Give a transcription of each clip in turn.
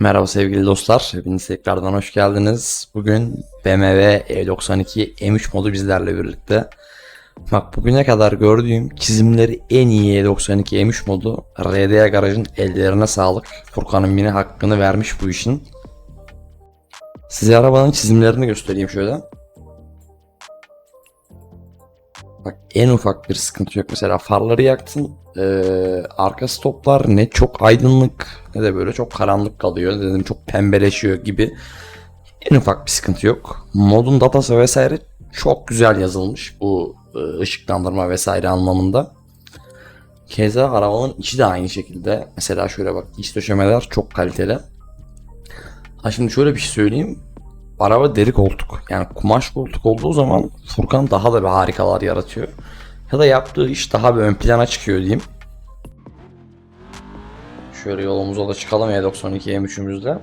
Merhaba sevgili dostlar, hepiniz tekrardan hoş geldiniz. Bugün BMW E92 M3 modu bizlerle birlikte. Bak bugüne kadar gördüğüm çizimleri en iyi E92 M3 modu. RDA Garaj'ın ellerine sağlık. Furkan'ın yine hakkını vermiş bu işin. Size arabanın çizimlerini göstereyim şöyle. Bak en ufak bir sıkıntı yok. Mesela farları yaktın. Ee, arka stoplar ne çok aydınlık ne de böyle çok karanlık kalıyor. Dedim çok pembeleşiyor gibi. En ufak bir sıkıntı yok. Modun datası vesaire çok güzel yazılmış. Bu e, ışıklandırma vesaire anlamında. Keza arabanın içi de aynı şekilde. Mesela şöyle bak iç döşemeler çok kaliteli. Ha şimdi şöyle bir şey söyleyeyim. Araba deri koltuk. Yani kumaş koltuk olduğu zaman Furkan daha da bir harikalar yaratıyor. Ya da yaptığı iş daha bir ön plana çıkıyor diyeyim. Şöyle yolumuza da çıkalım E92 M3'ümüzle.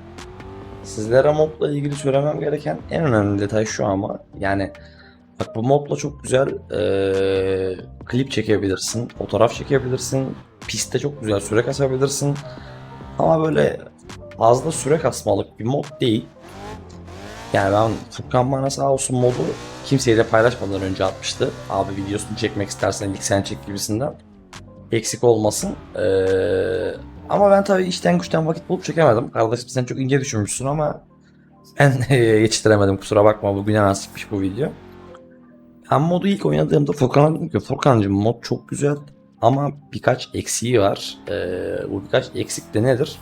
Sizlere modla ilgili söylemem gereken en önemli detay şu ama yani bak bu modla çok güzel eee, klip çekebilirsin, fotoğraf çekebilirsin, pistte çok güzel süre kasabilirsin. Ama böyle fazla süre kasmalık bir mod değil. Yani ben Furkan bana sağ olsun modu kimseyle paylaşmadan önce atmıştı. Abi videosunu çekmek istersen ilk sen çek gibisinden. Eksik olmasın. Ee, ama ben tabii işten güçten vakit bulup çekemedim. Kardeşim sen çok ince düşünmüşsün ama ben yetiştiremedim kusura bakma bugüne nasipmiş bu video. Ben modu ilk oynadığımda Furkan'a dedim ki Furkan'cığım mod çok güzel ama birkaç eksiği var. Ee, bu birkaç eksik de nedir?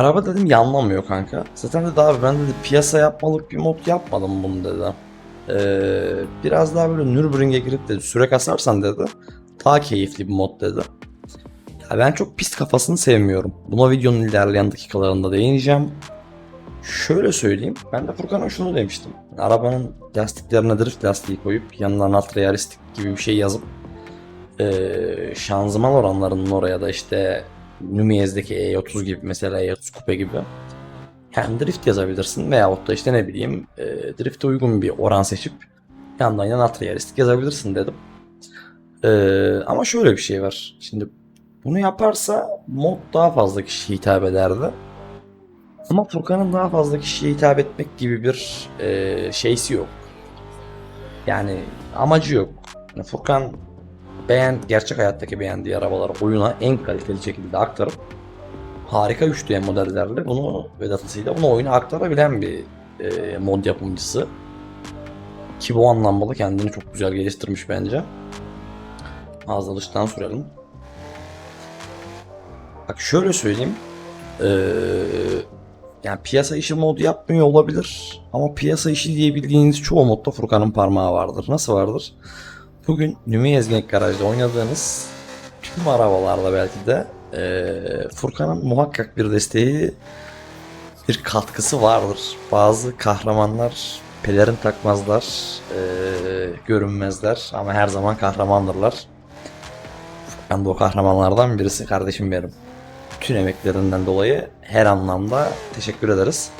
Araba dedim yanlamıyor kanka. Zaten dedi abi ben dedi piyasa yapmalık bir mod yapmadım bunu dedi. Ee, biraz daha böyle Nürburgring'e girip dedi süre kasarsan dedi daha keyifli bir mod dedi. Ya ben çok pist kafasını sevmiyorum. Buna videonun ilerleyen dakikalarında değineceğim. Şöyle söyleyeyim. Ben de Furkan'a şunu demiştim. Arabanın lastiklerine drift lastiği koyup yanına alt realistik gibi bir şey yazıp ee, şanzıman oranlarının oraya da işte Numiers'deki E30 gibi mesela E30 Coupe gibi hem drift yazabilirsin veyahut da işte ne bileyim e, drift'e uygun bir oran seçip yandan yana alt realistik yazabilirsin dedim. E, ama şöyle bir şey var. Şimdi bunu yaparsa mod daha fazla kişiye hitap ederdi. Ama Furkan'ın daha fazla kişiye hitap etmek gibi bir e, şeysi yok. Yani amacı yok. Yani Furkan beğen gerçek hayattaki beğendiği arabaları oyuna en kaliteli şekilde aktarıp harika 3D modellerle bunu ve datasıyla bunu oyuna aktarabilen bir e, mod yapımcısı. Ki bu anlamda da kendini çok güzel geliştirmiş bence. Ağzı dıştan sürelim. Bak şöyle söyleyeyim. Ee, yani piyasa işi modu yapmıyor olabilir. Ama piyasa işi diyebildiğiniz çoğu modda Furkan'ın parmağı vardır. Nasıl vardır? Bugün Nümi Genk Garaj'da oynadığınız tüm arabalarda belki de eee, Furkan'ın muhakkak bir desteği, bir katkısı vardır. Bazı kahramanlar pelerin takmazlar, eee, görünmezler ama her zaman kahramandırlar. Furkan da o kahramanlardan birisi kardeşim benim. Tüm emeklerinden dolayı her anlamda teşekkür ederiz.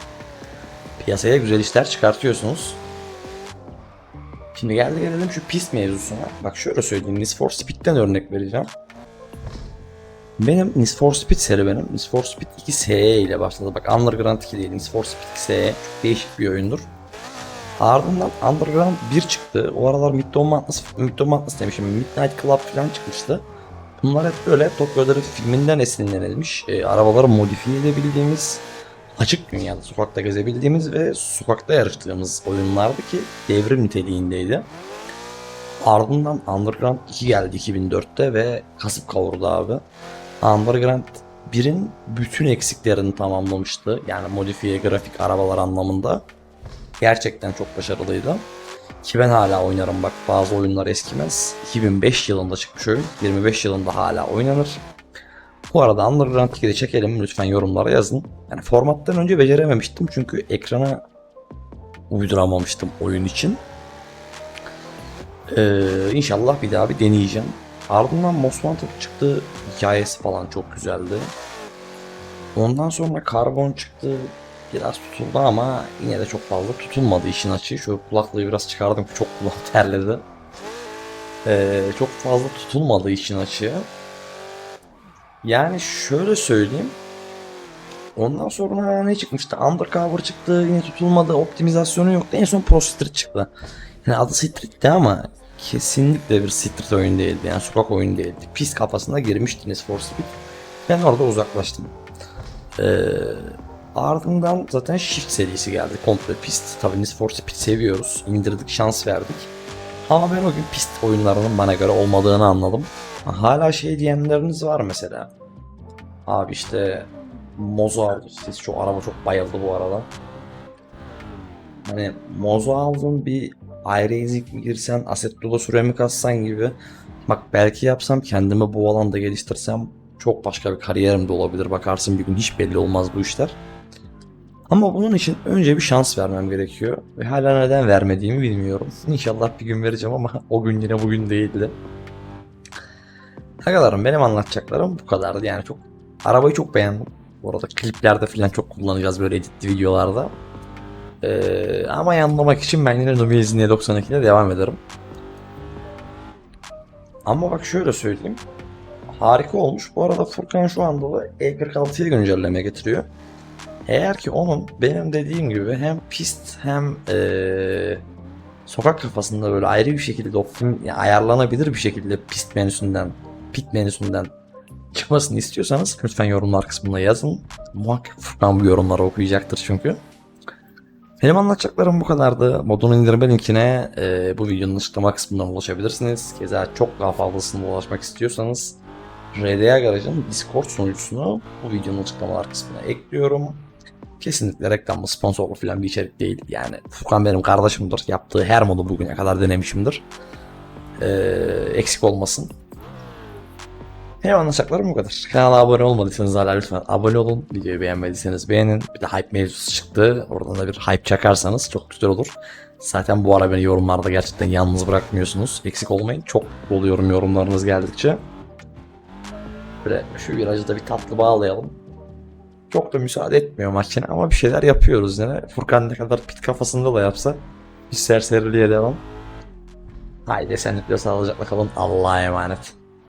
Piyasaya güzel işler çıkartıyorsunuz. Şimdi geldi gelelim şu pist mevzusuna. Bak şöyle söyleyeyim. Need for Speed'den örnek vereceğim. Benim Need for Speed serüvenim Need for Speed 2 SE ile başladı. Bak Underground 2 değil Need for Speed 2 SE çok değişik bir oyundur. Ardından Underground 1 çıktı. O aralar Midtown Madness demişim. Midnight Club falan çıkmıştı. Bunlar hep böyle Tokyo Drift filminden esinlenilmiş. E, arabaları modifiye edebildiğimiz açık dünyada sokakta gezebildiğimiz ve sokakta yarıştığımız oyunlardı ki devrim niteliğindeydi. Ardından Underground 2 geldi 2004'te ve kasıp kavurdu abi. Underground 1'in bütün eksiklerini tamamlamıştı. Yani modifiye grafik arabalar anlamında. Gerçekten çok başarılıydı. Ki ben hala oynarım bak bazı oyunlar eskimez. 2005 yılında çıkmış oyun. 25 yılında hala oynanır. Bu arada Underground 2'de çekelim lütfen yorumlara yazın. Yani formattan önce becerememiştim çünkü ekrana uyduramamıştım oyun için. Ee, inşallah bir daha bir deneyeceğim. Ardından Most Wanted çıktı. Hikayesi falan çok güzeldi. Ondan sonra Carbon çıktı. Biraz tutuldu ama yine de çok fazla tutulmadı işin açığı. Şu kulaklığı biraz çıkardım çok kulak terledi. Ee, çok fazla tutulmadı işin açığı. Yani şöyle söyleyeyim. Ondan sonra ne çıkmıştı? Undercover çıktı. Yine tutulmadı. Optimizasyonu yoktu. En son Pro Street çıktı. Yani adı Street'ti ama kesinlikle bir Street oyun değildi. Yani sokak oyunu değildi. Pist kafasına girmişti Need for Speed. Ben orada uzaklaştım. Ee, ardından zaten Shift serisi geldi. Komple pist. Tabii Need for Speed seviyoruz. İndirdik, şans verdik. Ama ben o gün pist oyunlarının bana göre olmadığını anladım. Hala şey diyenleriniz var mesela. Abi işte Mozo aldı. İşte şu araba çok bayıldı bu arada. Hani Mozo aldın bir iRacing mi girsen, Assetto'da süre mi kassan gibi. Bak belki yapsam kendimi bu alanda geliştirsem çok başka bir kariyerim de olabilir. Bakarsın bir gün hiç belli olmaz bu işler. Ama bunun için önce bir şans vermem gerekiyor. Ve hala neden vermediğimi bilmiyorum. İnşallah bir gün vereceğim ama o gün yine bugün değildi. Arkadaşlarım benim anlatacaklarım bu kadardı. Yani çok arabayı çok beğendim. Bu arada kliplerde falan çok kullanacağız böyle editli videolarda. Ee, ama yanlamak için ben yine Nubia 92 ile devam ederim. Ama bak şöyle söyleyeyim. Harika olmuş. Bu arada Furkan şu anda da E46'ya güncelleme getiriyor. Eğer ki onun benim dediğim gibi hem pist hem eee, sokak kafasında böyle ayrı bir şekilde optim, ayarlanabilir bir şekilde pist menüsünden, pit menüsünden çıkmasını istiyorsanız lütfen yorumlar kısmına yazın. Muhakkak Furkan bu yorumları okuyacaktır çünkü. Benim anlatacaklarım bu kadardı. Modun indirme linkine eee, bu videonun açıklama kısmından ulaşabilirsiniz. Keza çok daha fazlasına ulaşmak istiyorsanız RDA Garaj'ın Discord sunucusunu bu videonun açıklamalar kısmına ekliyorum. Kesinlikle reklamlı, sponsorlu falan bir içerik değil. Yani Furkan benim kardeşimdir. Yaptığı her modu bugüne kadar denemişimdir. Ee, eksik olmasın. Benim anlatacaklarım bu kadar. Kanala abone olmadıysanız hala lütfen abone olun. Videoyu beğenmediyseniz beğenin. Bir de hype mevzusu çıktı. Oradan da bir hype çakarsanız çok güzel olur. Zaten bu ara beni yorumlarda gerçekten yalnız bırakmıyorsunuz. Eksik olmayın. Çok oluyorum yorumlarınız geldikçe. Böyle şu virajı da bir tatlı bağlayalım. Çok da müsaade etmiyor makine ama bir şeyler yapıyoruz yine. Furkan ne kadar pit kafasında da yapsa biz serseriliğe devam. Haydi esenlikle sağlıcakla kalın. Allah'a emanet.